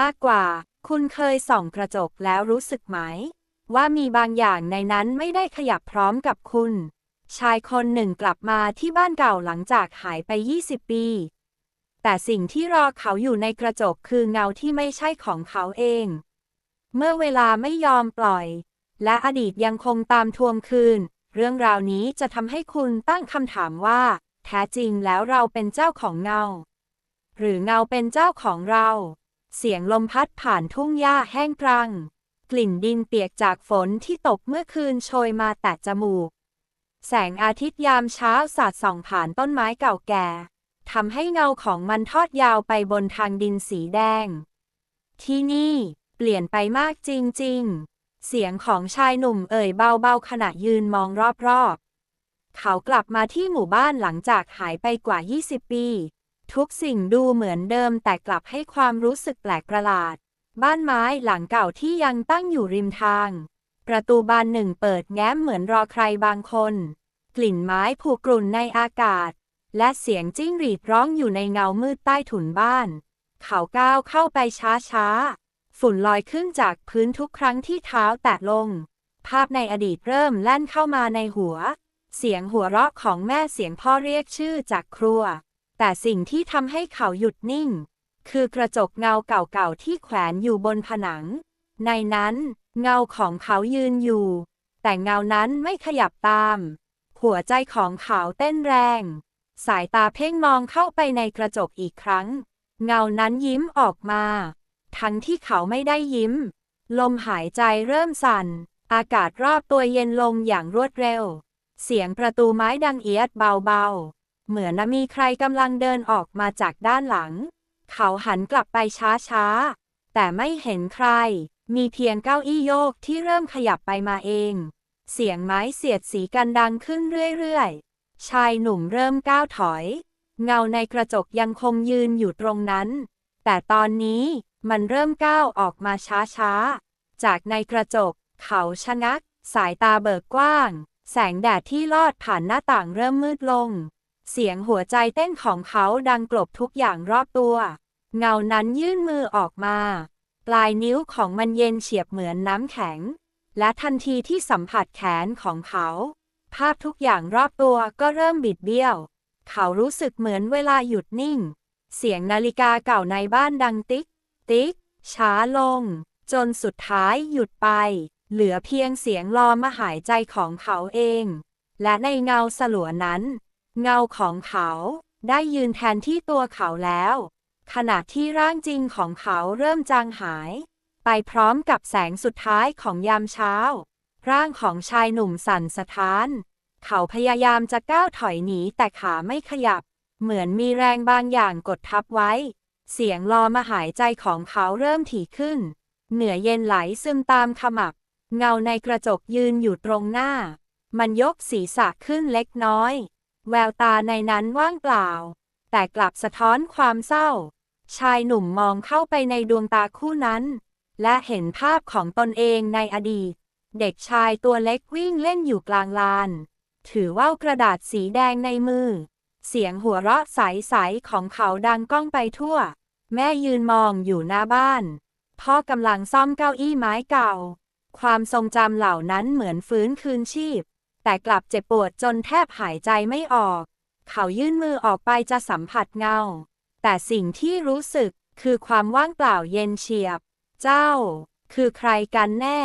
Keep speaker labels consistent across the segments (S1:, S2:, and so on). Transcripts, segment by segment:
S1: มากกว่า คุณเคยส่องกระจกแล้วรู้สึกไหม ว่ามีบางอย่างในนั้นไม่ได้ขยับพร้อมกับคุณ ชายคนหนึ่งกลับมาที่บ้านเก่าหลังจากหายไป 20 ปี แต่สิ่งที่รอเขาอยู่ในกระจกคือเงาที่ไม่ใช่ของเขาเอง เมื่อเวลาไม่ยอมปล่อย และอดีตยังคงตามทวงคืน เรื่องราวนี้จะทำให้คุณตั้งคำถามว่า แท้จริงแล้วเราเป็นเจ้าของเงา หรือเงาเป็นเจ้าของเรา เสียงลมพัดผ่านทุ่งหญ้าแห้งกรัง กลิ่นดินเปียกจากฝนที่ตกเมื่อคืนโชยมาแตะจมูก แสงอาทิตย์ยามเช้าสาดส่องผ่านต้นไม้เก่าแก่ทำให้เงาของมันทอดยาวไปบนทางดินสีแดง ที่นี่เปลี่ยนไปมากจริงๆ เสียงของชายหนุ่มเอ่ยเบาๆขณะยืนมองรอบๆ เขากลับมาที่หมู่บ้านหลังจากหายไปกว่า 20 ปี ทุกสิ่งดูเหมือนเดิมแต่กลับให้ความรู้สึกแปลกประหลาด บ้านไม้หลังเก่าที่ยังตั้งอยู่ริมทาง ประตูบานหนึ่งเปิดแง้มเหมือนรอใครบางคน กลิ่นไม้ผูกรุ่นในอากาศ และเสียงจิ้งหรีดร้องอยู่ในเงามืดใต้ถุนบ้าน เขาก้าวเข้าไปช้าๆ ฝุ่นลอยขึ้นจากพื้นทุกครั้งที่เท้าแตะลง ภาพในอดีตเริ่มแล่นเข้ามาในหัว เสียงหัวเราะของแม่เสียงพ่อเรียกชื่อจากครัว แต่สิ่งที่ทำให้เขาหยุดนิ่ง คือกระจกเงาเก่าๆที่แขวนอยู่บนผนัง ในนั้น เงาของเขายืนอยู่ แต่เงานั้นไม่ขยับตาม หัวใจของเขาเต้นแรง สายตาเพ่งมองเข้าไปในกระจกอีกครั้ง เงานั้นยิ้มออกมา ทั้งที่เขาไม่ได้ยิ้ม ลมหายใจเริ่มสั่น อากาศรอบตัวเย็นลงอย่างรวดเร็ว เสียงประตูไม้ดังเอียดเบาๆ เหมือนมีใครกำลังเดินออกมาจากด้านหลัง เขาหันกลับไปช้าๆ แต่ไม่เห็นใคร มีเพียงเก้าอี้โยกที่เริ่มขยับไปมาเอง เสียงไม้เสียดสีกันดังขึ้นเรื่อยๆ ชายหนุ่มเริ่มก้าวถอย เงาในกระจกยังคงยืนอยู่ตรงนั้น แต่ตอนนี้มันเริ่มก้าวออกมาช้าๆ จากในกระจก เขาชะงัก สายตาเบิกกว้าง แสงแดดที่ลอดผ่านหน้าต่างเริ่มมืดลง เสียงหัวใจเต้นของเขาดังกลบทุกอย่างรอบตัว เงานั้นยื่นมือออกมา ปลายนิ้วของมันเย็นเฉียบเหมือนน้ำแข็ง และทันทีที่สัมผัสแขนของเขา ภาพทุกอย่างรอบตัวก็เริ่มบิดเบี้ยว เขารู้สึกเหมือนเวลาหยุดนิ่ง เสียงนาฬิกาเก่าในบ้านดังติ๊ก ติ๊ก ช้าลง จนสุดท้ายหยุดไป เหลือเพียงเสียงลอมาหายใจของเขาเอง และในเงาสลัวนั้น เงาของเขาได้ยืนแทนที่ตัวเขาแล้ว ขณะที่ร่างจริงของเขาเริ่มจางหาย ไปพร้อมกับแสงสุดท้ายของยามเช้า ร่างของชายหนุ่มสั่นสะท้าน เขาพยายามจะก้าวถอยหนีแต่ขาไม่ขยับ เหมือนมีแรงบางอย่างกดทับไว้ เสียงรอมาหายใจของเขาเริ่มถี่ขึ้น เหนือเย็นไหลซึมตามขมับ เงาในกระจกยืนอยู่ตรงหน้า มันยกศีรษะขึ้นเล็กน้อย แววตาในนั้นว่างเปล่า แต่กลับสะท้อนความเศร้า ชายหนุ่มมองเข้าไปในดวงตาคู่นั้น และเห็นภาพของตนเองในอดีต เด็กชายตัวเล็กวิ่งเล่นอยู่กลางลาน ถือว่าวกระดาษสีแดงในมือ เสียงหัวเราะใสๆของเขาดังก้องไปทั่ว แม่ยืนมองอยู่หน้าบ้าน พ่อกำลังซ่อมเก้าอี้ไม้เก่า ความทรงจำเหล่านั้นเหมือนฟื้นคืนชีพ แต่กลับเจ็บปวดจนแทบหายใจไม่ออก เขายื่นมือออกไปจะสัมผัสเงา แต่สิ่งที่รู้สึกคือความว่างเปล่าเย็นเฉียบ เจ้า คือใครกันแน่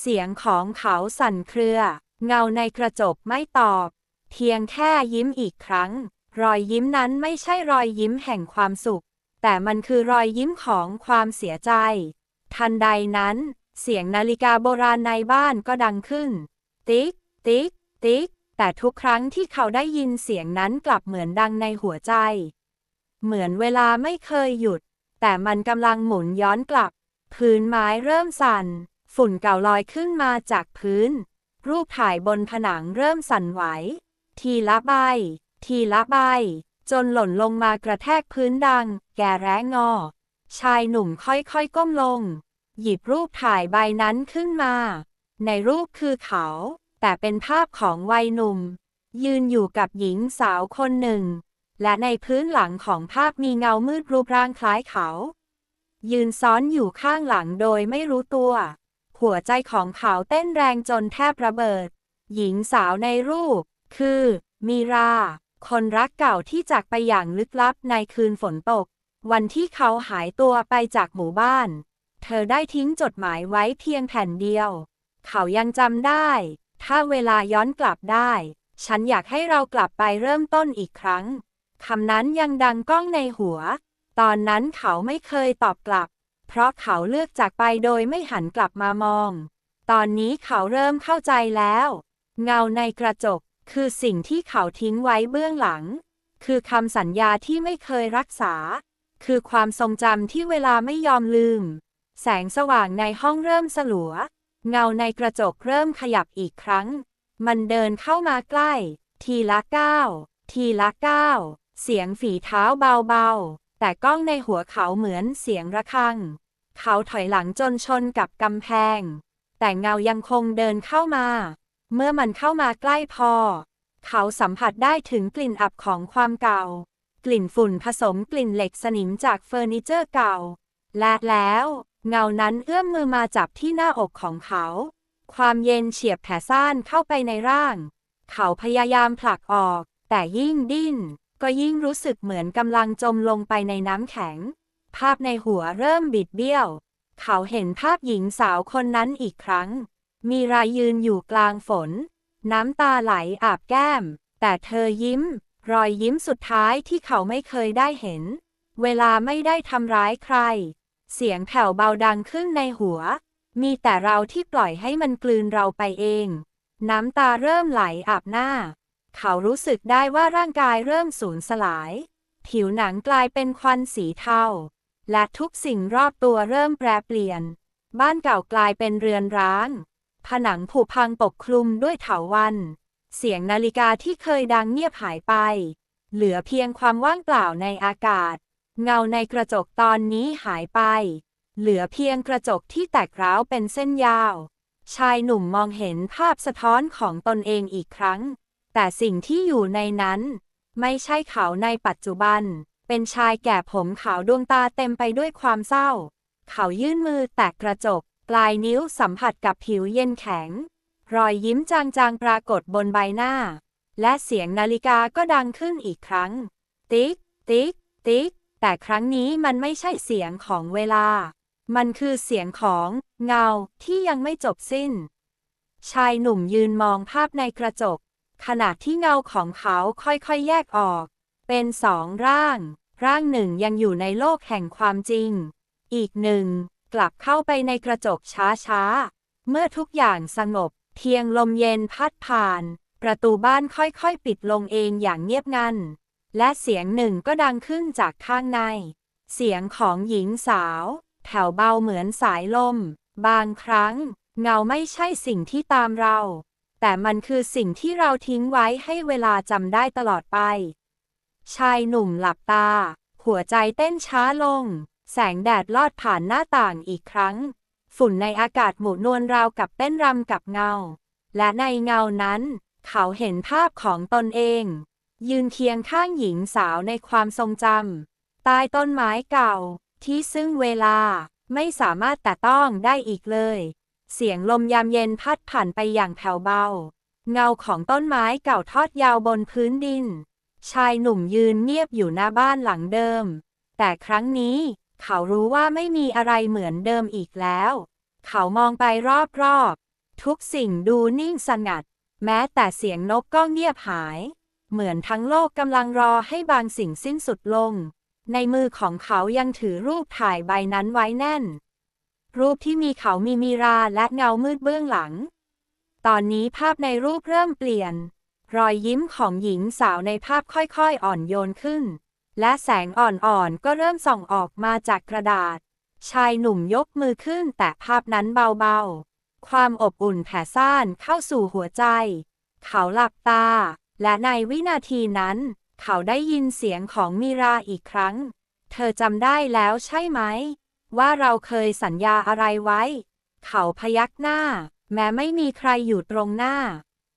S1: เสียงของเขาสั่นเครือ เงาในกระจกไม่ตอบ เพียงแค่ยิ้มอีกครั้ง รอยยิ้มนั้นไม่ใช่รอยยิ้มแห่งความสุข แต่มันคือรอยยิ้มของความเสียใจ ทันใดนั้น เสียงนาฬิกาโบราณในบ้านก็ดังขึ้น ติ๊ก ติ๊ก ติ๊ก แต่ทุกครั้งที่เขาได้ยินเสียงนั้นกลับเหมือนดังในหัวใจ เหมือนเวลาไม่เคยหยุด แต่มันกำลังหมุนย้อนกลับ พื้นไม้เริ่มสั่น ฝุ่นเก่าลอยขึ้นมาจากพื้น รูปถ่ายบนผนังเริ่มสั่นไหว ทีละใบ ทีละใบ จนหล่นลงมากระแทกพื้นดัง แกแร้งอ ชายหนุ่มค่อยๆก้มลง หยิบรูปถ่ายใบนั้นขึ้นมา ในรูปคือเขา แต่เป็นภาพของวัยหนุ่ม ยืนอยู่กับหญิงสาวคนหนึ่ง และในพื้นหลังของภาพมีเงามืดรูปร่างคล้ายเขา ยืนซ้อนอยู่ข้างหลังโดยไม่รู้ตัว หัวใจของเขาเต้นแรงจนแทบระเบิด หญิงสาวในรูป คือ มีรา คนรักเก่าที่จากไปอย่างลึกลับในคืนฝนตก วันที่เขาหายตัวไปจากหมู่บ้าน เธอได้ทิ้งจดหมายไว้เพียงแผ่นเดียว เขายังจำได้ ถ้าเวลาย้อนกลับได้ ฉันอยากให้เรากลับไปเริ่มต้นอีกครั้ง คำนั้นยังดังก้องในหัว ตอนนั้นเขาไม่เคยตอบกลับ เพราะเขาเลือกจากไปโดยไม่หันกลับมามอง ตอนนี้เขาเริ่มเข้าใจแล้ว เงาในกระจก คือสิ่งที่เขาทิ้งไว้เบื้องหลัง คือคำสัญญาที่ไม่เคยรักษา คือความทรงจำที่เวลาไม่ยอมลืม แสงสว่างในห้องเริ่มสลัว เงาในกระจกเริ่มขยับอีกครั้ง มันเดินเข้ามาใกล้ ทีละก้าว ทีละก้าว เสียงฝีเท้าเบาๆ แต่ก้องในหัวเขาเหมือนเสียงระฆัง เขาถอยหลังจนชนกับกำแพง แต่เงายังคงเดินเข้ามา เมื่อมันเข้ามาใกล้พอ เขาสัมผัสได้ถึงกลิ่นอับของความเก่า กลิ่นฝุ่นผสมกลิ่นเหล็กสนิมจากเฟอร์นิเจอร์เก่า และแล้ว เงานั้นเอื้อมมือมาจับที่หน้าอกของเขา ความเย็นเฉียบแผลซ่านเข้าไปในร่าง เขาพยายามผลักออก แต่ยิ่งดิ้น ก็ยิ่งรู้สึกเหมือนกำลังจมลงไปในน้ำแข็ง ภาพในหัวเริ่มบิดเบี้ยว เขาเห็นภาพหญิงสาวคนนั้นอีกครั้ง มีรายยืนอยู่กลางฝน น้ำตาไหลอาบแก้ม แต่เธอยิ้ม รอยยิ้มสุดท้ายที่เขาไม่เคยได้เห็น เวลาไม่ได้ทำร้ายใคร เสียงแผ่วเบาดังขึ้นในหัว มีแต่เราที่ปล่อยให้มันกลืนเราไปเอง น้ำตาเริ่มไหลอาบหน้า เขารู้สึกได้ว่าร่างกายเริ่มสูญสลาย ผิวหนังกลายเป็นควันสีเทา และทุกสิ่งรอบตัวเริ่มแปรเปลี่ยน บ้านเก่ากลายเป็นเรือนร้าง ผนังผุพังปกคลุมด้วยเถาวัลย์เสียงนาฬิกาที่เคยดังเงียบหายไป เหลือเพียงความว่างเปล่าในอากาศ เงาในกระจกตอนนี้หายไป เหลือเพียงกระจกที่แตกร้าวเป็นเส้นยาว ชายหนุ่มมองเห็นภาพสะท้อนของตนเองอีกครั้ง แต่สิ่งที่อยู่ในนั้น ไม่ใช่เขาในปัจจุบัน เป็นชายแก่ผมขาวดวงตาเต็มไปด้วยความเศร้า เขายื่นมือแตะกระจก ปลายนิ้วสัมผัสกับผิวเย็นแข็ง รอยยิ้มจางๆปรากฏบนใบหน้า และเสียงนาฬิกาก็ดังขึ้นอีกครั้ง ติ๊ก ติ๊ก ติ๊ก แต่ครั้งนี้มันไม่ใช่เสียงของเวลา มันคือเสียงของเงาที่ยังไม่จบสิ้น ชายหนุ่มยืนมองภาพในกระจก ขณะที่เงาของเขาค่อยๆแยกออก เป็นสองร่าง ร่างหนึ่งยังอยู่ในโลกแห่งความจริง อีกหนึ่ง กลับเข้าไปในกระจกช้าๆ เมื่อทุกอย่างสงบ เพียงลมเย็นพัดผ่าน ประตูบ้านค่อยๆปิดลงเองอย่างเงียบงัน และเสียงหนึ่งก็ดังขึ้นจากข้างใน เสียงของหญิงสาวแถวเบาเหมือนสายลม บางครั้ง เงาไม่ใช่สิ่งที่ตามเรา แต่มันคือสิ่งที่เราทิ้งไว้ให้เวลาจำได้ตลอดไป ชายหนุ่มหลับตา หัวใจเต้นช้าลง แสงแดดลอดผ่านหน้าต่างอีกครั้ง ฝุ่นในอากาศหมุนนวลราวกับเต้นรำกับเงา และในเงานั้น เขาเห็นภาพของตนเอง ยืนเคียงข้างหญิงสาวในความทรงจำใต้ต้นไม้เก่า ที่ซึ่งเวลาไม่สามารถแต่ต้องได้อีกเลย เสียงลมยามเย็นพัดผ่านไปอย่างแผ่วเบา เงาของต้นไม้เก่าทอดยาวบนพื้นดิน ชายหนุ่มยืนเงียบอยู่หน้าบ้านหลังเดิม แต่ครั้งนี้เขารู้ว่าไม่มีอะไรเหมือนเดิมอีกแล้ว เขามองไปรอบๆ ทุกสิ่งดูนิ่งสงัด แม้แต่เสียงนกก็เงียบหาย เหมือนทั้งโลกกำลังรอให้บางสิ่งสิ้นสุดลง ในมือของเขายังถือรูปถ่ายใบนั้นไว้แน่น รูปที่มีเขามีมีราและเงามืดเบื้องหลัง ตอนนี้ภาพในรูปเริ่มเปลี่ยน รอยยิ้มของหญิงสาวในภาพค่อยๆอ่อนโยนขึ้น และแสงอ่อนๆก็เริ่มส่องออกมาจากกระดาษ ชายหนุ่มยกมือขึ้นแต่ภาพนั้นเบาๆ ความอบอุ่นแผ่ซ่านเข้าสู่หัวใจ เขาหลับตา และในวินาทีนั้น เขาได้ยินเสียงของมีราอีกครั้ง เธอจำได้แล้วใช่ไหม ว่าเราเคยสัญญาอะไรไว้ เขาพยักหน้า แม้ไม่มีใครอยู่ตรงหน้า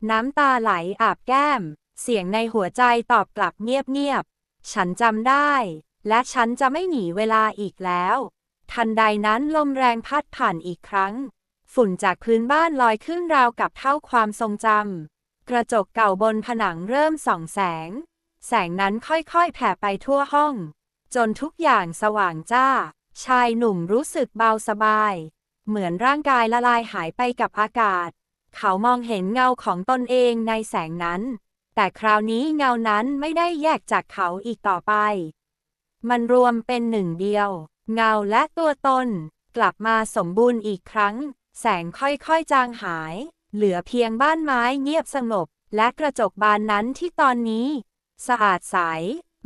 S1: น้ำตาไหลอาบแก้ม เสียงในหัวใจตอบกลับเงียบๆ ฉันจำได้ และฉันจะไม่หนีเวลาอีกแล้ว ทันใดนั้นลมแรงพัดผ่านอีกครั้ง ฝุ่นจากพื้นบ้านลอยขึ้นราวกับเท่าความทรงจำ กระจกเก่าบนผนังเริ่มส่องแสง แสงนั้นค่อยๆ แผ่ไปทั่วห้อง จนทุกอย่างสว่างจ้า ชายหนุ่มรู้สึกเบาสบาย เหมือนร่างกายละลายหายไปกับอากาศ เขามองเห็นเงาของตนเองในแสงนั้น แต่คราวนี้เงานั้นไม่ได้แยกจากเขาอีกต่อไป มันรวมเป็นหนึ่งเดียว เงาและตัวตน กลับมาสมบูรณ์อีกครั้ง แสงค่อยๆจางหาย เหลือเพียงบ้านไม้เงียบสงบ และกระจกบานนั้นที่ตอนนี้ สะอาดใส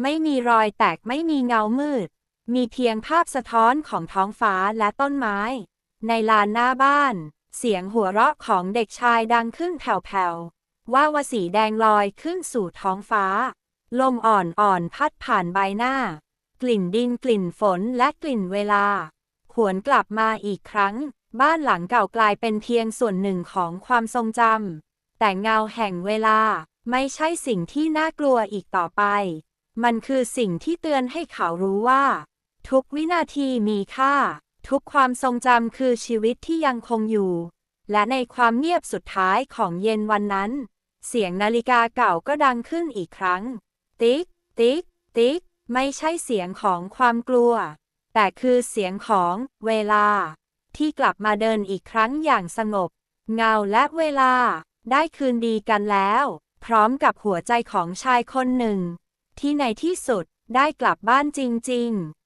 S1: ไม่มีรอยแตกไม่มีเงามืด มีเพียงภาพสะท้อนของท้องฟ้าและต้นไม้ ในลานหน้าบ้าน เสียงหัวเราะของเด็กชายดังขึ้นแผ่วๆ ว่าวสีแดงลอยขึ้นสู่ท้องฟ้า ลมอ่อนๆพัดผ่านใบหน้า กลิ่นดินกลิ่นฝนและกลิ่นเวลา หวนกลับมาอีกครั้ง บ้านหลังเก่ากลายเป็นเพียงส่วนหนึ่งของความทรงจำ แต่เงาแห่งเวลาไม่ใช่สิ่งที่น่ากลัวอีกต่อไป มันคือสิ่งที่เตือนให้เขารู้ว่า ทุกวินาทีมีค่า ทุกความทรงจำคือชีวิตที่ยังคงอยู่ และในความเงียบสุดท้ายของเย็นวันนั้น เสียงนาฬิกาเก่าก็ดังขึ้นอีกครั้ง ติ๊ก ติ๊ก ติ๊ก ไม่ใช่เสียงของความกลัว แต่คือเสียงของเวลา ที่กลับมาเดินอีกครั้งอย่างสงบ เงาและเวลา ได้คืนดีกันแล้ว พร้อมกับหัวใจของชายคนหนึ่ง ที่ในที่สุดได้กลับบ้านจริง ๆ